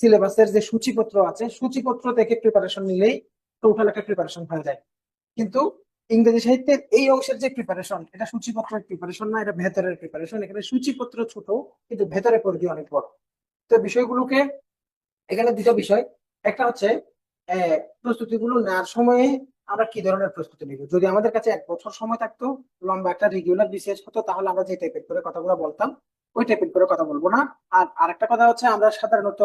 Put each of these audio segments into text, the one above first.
সিলেবাসের যে সূচিপত্র আছে, সূচিপত্র থেকে প্রিপারেশন নিলেই টোটাল একটা প্রিপারেশন হয়ে যায়। কিন্তু ইংরেজি সাহিত্যের এই অংশের যে প্রিপারেশন এটা সূচিপত্রের প্রিপারেশন না, এটা ভেতরের প্রিপারেশন এখানে সূচিপত্র ছোট, কিন্তু ভেতরে পরিধি অনেক বড়। তো বিষয়গুলোকে, এখানে দুটো বিষয়। একটা হচ্ছে প্রস্তুতিগুলো নেওয়ার সময়ে আমরা কি ধরনের প্রস্তুতি নিব? যদি আমাদের কাছে এক বছর সময় থাকতো, লম্বা একটা রেগুলার বিসিএস হতো, তাহলে আমরা যে টাইপের করে কথাগুলো বলতাম, ওই টাইপের করে কথা বলব না। আর আরেকটা কথা হচ্ছে, আমরা সাধারণত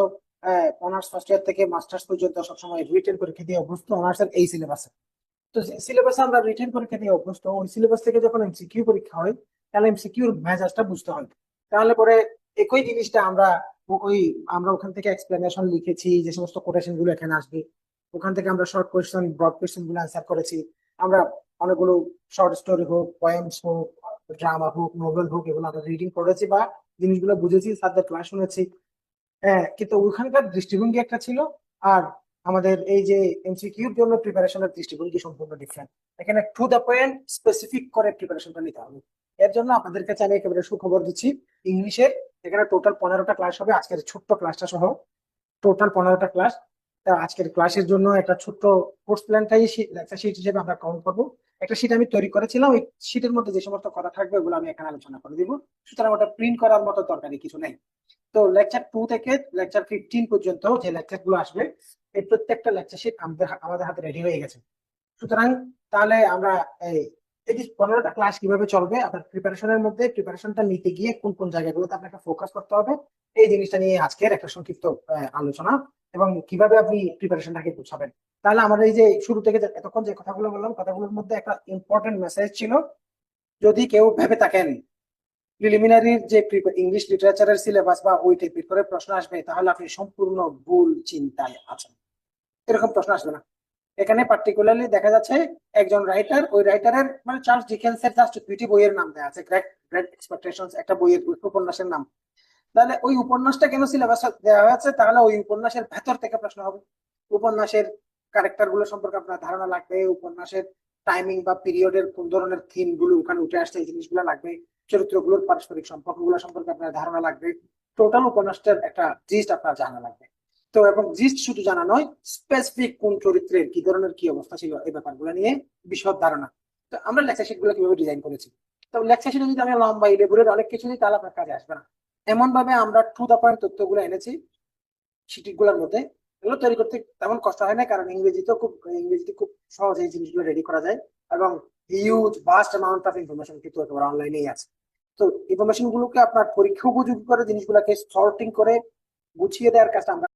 অনার্স ফার্স্ট ইয়ার থেকে মাস্টার্স পর্যন্ত সবসময় রিটেন পরীক্ষা দিয়ে অভ্যস্ত অনার্সের এই সিলেবাসে তো সিলেবাসে আমরা রিটেন পরীক্ষা দিয়ে অভ্যস্ত, ওই সিলেবাস থেকে যখন এমসিকিউ পরীক্ষা হয়, তাহলে এমসিকিউর মেজাজটা বুঝতে হয়। তাহলে পরে একই জিনিসটা আমরা, ওই আমরা ওখান থেকে এক্সপ্লেনেশন লিখেছি, যে সমস্ত কোটেশনগুলো এখানে আসবে। ওখান থেকে আমরা শর্ট কোয়েশ্চেন ব্রড কোয়েশ্চেনগুলো অ্যান্সার করেছি। আমরা অনেকগুলো শর্ট স্টোরি হোক পয়েমস হোক ড্রামা হোক নোবেল হোক, এগুলো আমরা রিডিং করেছি বা জিনিসগুলো বুঝেছি স্যারদের ক্লাস শুনেছি। হ্যাঁ কিন্তু ওখানকার দৃষ্টিভঙ্গি একটা ছিল আর আমাদের এই যে এমসিকিউর জন্য প্রিপারেশনের দৃষ্টিভঙ্গি সম্পূর্ণ ডিফারেন্ট এখানে টু দ্য পয়েন্ট স্পেসিফিক করে প্রিপারেশনটা নিতে হবে। এর জন্য আপনাদের কাছে আমি একেবারে সুখবর দিচ্ছি, ইংলিশের এখানে টোটাল পনেরোটা ক্লাস হবে, আজকের ছোট্ট ক্লাসটা সহ। টোটাল পনেরোটা ক্লাস তা আজকের ক্লাসের জন্য একটা ছোট্ট কোর্স প্ল্যানটাই লেকচার শিট হিসেবে আমরা কাউন্ট করব। একটা শিট আমি তৈরি করেছিলাম, ওই শিটের মধ্যে যে সমস্ত কথা থাকবে ওগুলো আমি এখানে আলোচনা করে দিব। সুতরাং ওটা প্রিন্ট করার মতো দরকারি কিছু নেই। তো লেকচার টু থেকে লেকচার ফিফটিন পর্যন্ত যে লেকচারগুলো আসবে, এই প্রত্যেকটা লেকচার শিট আমাদের আমাদের হাতে রেডি হয়ে গেছে। সুতরাং তাহলে আমরা এই এই যে পনেরোটা ক্লাস কীভাবে চলবে, আপনার প্রিপারেশনের মধ্যে প্রিপারেশনটা নিতে গিয়ে কোন কোন জায়গাগুলোতে আপনাকে ফোকাস করতে হবে, এই জিনিসটা নিয়ে আজকের একটা সংক্ষিপ্ত আলোচনা এবং কীভাবে আপনি প্রিপারেশনটাকে গুছাবেন। তাহলে আমরা এই যে শুরু থেকে এতক্ষণ যে কথাগুলো বললাম, কথাগুলোর মধ্যে একটা ইম্পর্টেন্ট মেসেজ ছিল, যদি কেউ ভেবে থাকেন প্রিলিমিনারির যে ইংলিশ লিটারেচারের সিলেবাস বা ওই টাইপের করে প্রশ্ন আসবে, তাহলে আপনি সম্পূর্ণ ভুল চিন্তায় আছেন। এরকম প্রশ্ন আসবে না। এখানে পার্টিকুলারলি দেখা যাচ্ছে একজন রাইটার ওই রাইটারের মানে চার্লস ডিকেন্সের জাস্ট দুইটি বইয়ের নাম দেওয়া আছে গ্রেট গ্রেট এক্সপেকটেশনস একটা বইয়ের উপন্যাসের নাম। তাহলে ওই উপন্যাসটা কেন সিলেবাস দেওয়া হয়েছে? তাহলে ওই উপন্যাসের ভেতর থেকে প্রশ্ন হবে। উপন্যাসের ক্যারেক্টারগুলো সম্পর্কে আপনার ধারণা লাগবে, উপন্যাসের টাইমিং বা পিরিয়ডের কোন ধরনের থিমগুলো ওখানে উঠে আসছে, এই জিনিসগুলো লাগবে। চরিত্রগুলোর পারস্পরিক সম্পর্কগুলো সম্পর্কে আপনার ধারণা লাগবে। টোটাল উপন্যাসটার একটা জিস্ট আপনার জানা লাগবে। তো এবং জিস্ট শুধু জানা নয় স্পেসিফিক কোন চরিত্রের, কি ধরনের, কি অবস্থা ছিল এই ব্যাপারগুলো নিয়ে বিশদ ধারণা। তো আমরা লেকচার শিটগুলো কীভাবে ডিজাইন করেছি? তো লেকচার শিটে যদি আমি লম্বা লেবুলের অনেক কিছু দিই, তাহলে আপনার কাজে আসবে না। এমন ভাবে আমরা টু দা পয়েন্ট তথ্যগুলো এনেছি শিটগুলোর মধ্যে। এগুলো তৈরি করতে তেমন কষ্ট হয় না, কারণ ইংরেজিতেও খুব, ইংরেজিতে খুব সহজে এই জিনিসগুলো রেডি করা যায়। এবং huge vast amount of information কিন্তু একেবারে অনলাইনেই আছে। তো ইনফরমেশন গুলোকে আপনার পরীক্ষা উপযোগী করে জিনিসগুলোকে সর্টিং করে গুছিয়ে দেওয়ার কাজটা আমরা